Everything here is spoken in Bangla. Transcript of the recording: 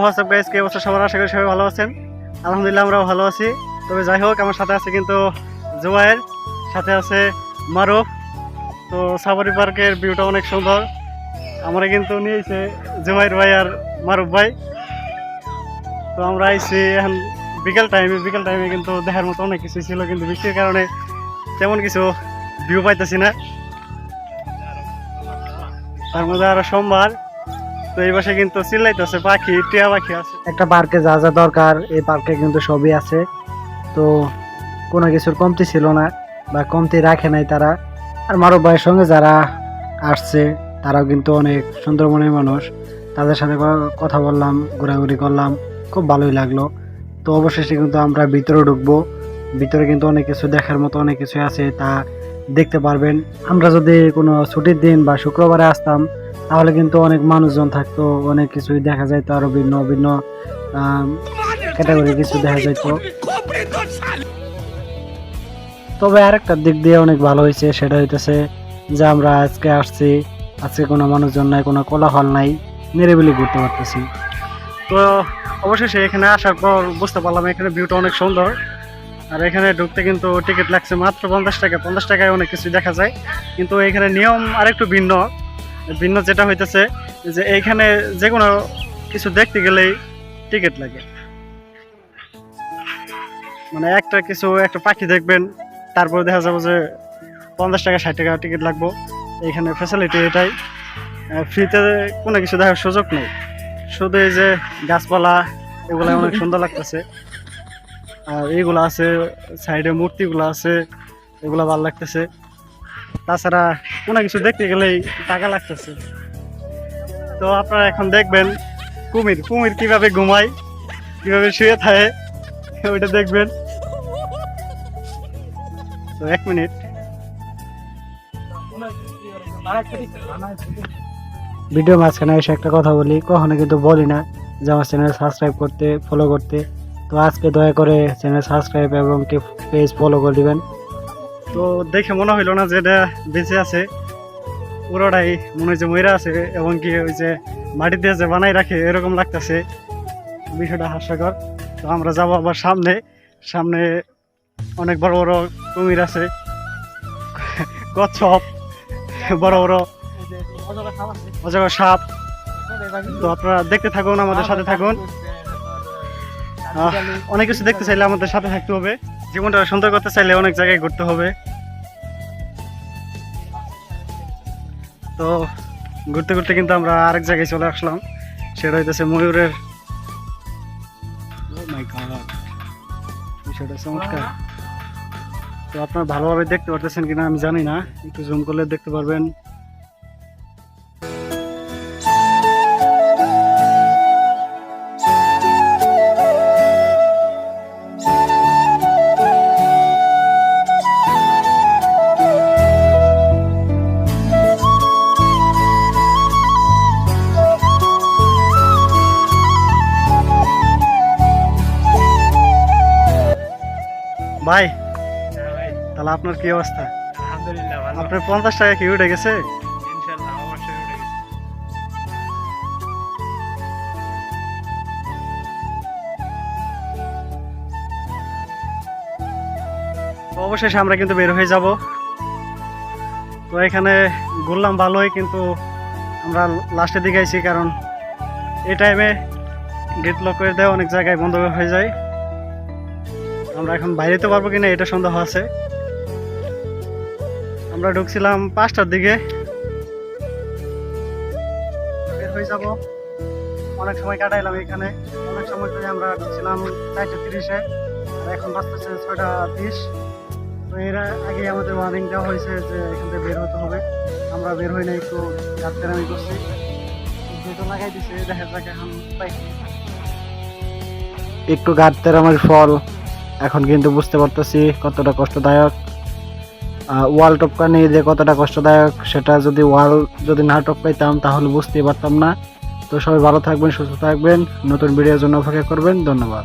হোয়াটসঅ্যাপ গাইজ কে অবস্থা সবার? আশা করি সবাই ভালো আছেন। আলহামদুলিল্লাহ, আমরাও ভালো আছি। তবে যাই হোক, আমার সাথে আছে কিন্তু জুবাইয়ের সাথে আছে মারুফ। তো সাফারি পার্কের ভিউটা অনেক সুন্দর। আমরা কিন্তু নিয়েছে জুবাইর ভাই আর মারুফ ভাই। তো আমরা আইছি এখন বিকেল টাইমে বিকেল টাইমে কিন্তু দেখার মতো অনেক কিছু ছিল, কিন্তু বৃষ্টির কারণে তেমন কিছু ভিউ পাইতেছি না। তার মধ্যে আরও সোমবার। তো এই পাশে কিন্তু চিল্লাইতেছে, পাখি, টিয়া পাখি আছে। একটা পার্কে যা যা দরকার, এই পার্কে কিন্তু সবই আছে। তো কোনো কিছুর কমতি ছিল না, বা কমতি রাখে নাই তারা। আর মারুফ ভাইয়ের সঙ্গে যারা আসছে, তারাও কিন্তু অনেক সুন্দর মনের মানুষ। তাদের সাথে কথা বললাম, ঘোরাঘুরি করলাম, খুব ভালোই লাগল। তো অবশেষে কিন্তু আমরা ভিতরে ঢুকবো। ভিতরে কিন্তু অনেক কিছু দেখার মতো অনেক কিছু আছে, তা দেখতে পারবেন। আমরা যদি কোনো ছুটির দিন বা শুক্রবারে আসতাম তাহলে কিন্তু অনেক মানুষজন থাকতো, অনেক কিছুই দেখা যাইতো, আরও ভিন্ন ভিন্ন ক্যাটাগরি কিছু দেখা যাইতো। তবে আরেকটা দিক দিয়ে অনেক ভালো হয়েছে, সেটা হইতেছে যে আমরা আজকে আসছি, আজকে কোনো মানুষজন নাই, কোনো কোলাহল নাই, নিরিবিলি ঘুরতে পারতেছি। তো অবশেষে এখানে আসার পর বুঝতে পারলাম এখানে ভিউটা অনেক সুন্দর। আর এখানে ঢুকতে কিন্তু টিকিট লাগছে মাত্র পঞ্চাশ টাকা, পঞ্চাশ টাকায় অনেক কিছু দেখা যায়। কিন্তু এখানে নিয়ম আরেকটু ভিন্ন। ভিন্ন যেটা হইতেছে, যে এইখানে যে কোনো কিছু দেখতে গেলেই টিকিট লাগে। মানে একটা কিছু, একটা পাখি দেখবেন, তারপর দেখা যাবে যে পঞ্চাশ টাকা, ষাট টাকা টিকিট লাগবো। এইখানে ফ্যাসিলিটি এটাই। ফ্রিতে কোনো কিছু দেখার সুযোগ নেই। শুধু এই যে গাছপালা, এগুলো অনেক সুন্দর লাগতেছে। আর এইগুলো আছে, সাইডে মূর্তিগুলো আছে, এগুলো ভালো লাগতেছে। তাছাড়া কোনো কিছু দেখতে গেলেই টাকা লাগতেছে। তো আপনারা এখন দেখবেন কুমির কুমির কীভাবে ঘুমায়, কীভাবে শুয়ে থাকে, ওইটা দেখবেন। তো এক মিনিট। ভিডিও মাঝখানে এসে একটা কথা বলি, কখনো কিন্তু বলি না যে আমার চ্যানেল সাবস্ক্রাইব করতে ফলো করতে। তো আজকে দয়া করে চ্যানেল সাবস্ক্রাইব এবং কি পেজ ফলো করে দিবেন। তো দেখে মনে হইল না যে এটা বেঁচে আছে। পুরোটাই মনে হচ্ছে ময়রা আছে এবং কি ওই যে মাটি দিয়ে যে বানাই রাখে, এরকম লাগতেছে। বিষয়টা হাস্যকর। তো আমরা যাব আবার সামনে। সামনে অনেক বড় বড় কুমির আছে। কচ্ছপ, বড় বড় অজগর সাপ। তো আপনারা দেখতে থাকুন, আমাদের সাথে থাকুন। অনেক কিছু দেখতে চাইলে আমাদের সাথে থাকতে হবে। জীবনটা সুন্দর করতে চাইলে অনেক জায়গায় ঘুরতে হবে। তো ঘুরতে ঘুরতে কিন্তু আমরা আরেক জায়গায় চলে আসলাম। সেটা হইতেছে ময়ূরের Oh তো আপনার ভালোভাবে দেখতে পারতেছেন কিনা আমি জানি না। একটু জুম করলে দেখতে পারবেন। ভাই তাহলে আপনার কি অবস্থা? আপনার পঞ্চাশ টাকা কি উঠে গেছে? অবশেষে আমরা কিন্তু বের হয়ে যাব। তো এখানে ঘুরলাম ভালোই কিন্তু আমরা লাস্টের দিকে আইছি কারণ এই টাইমে গেট লক করে দেয় অনেক জায়গায় বন্ধ হয়ে যায়। আমরা এখন বাইরে তো পারব কিনা এটা সন্দেহ আছে। আমরা ঢুকছিলাম পাঁচটার দিকে। বের হয়ে যাব। অনেক সময় কাটাইলাম এখানে। অনেক সময় ধরে আমরা ঢুকছিলাম চারটে তিরিশে। আর এখন বাজতেছে ছয়টা তিরিশ তো এর আগে আমাদের ওয়ার্নিং দেওয়া হয়েছে যে এখান থেকে বের হতে হবে। আমরা বের হই না একটু আমি করছি। যেটা লাগাই দিছে, দেখা যাক এখন পাই একটু গাড়তের আমার ফল এখন কিন্তু বুঝতে পারতেছি কতটা কষ্টদায়ক। ওয়াল টপকা নিয়ে যে কতটা কষ্টদায়ক, সেটা যদি ওয়াল যদি না টপকাইতাম তাহলে বুঝতেই পারতাম না। তো সবাই ভালো থাকবেন, সুস্থ থাকবেন। নতুন ভিডিওর জন্য অপেক্ষা করবেন। ধন্যবাদ।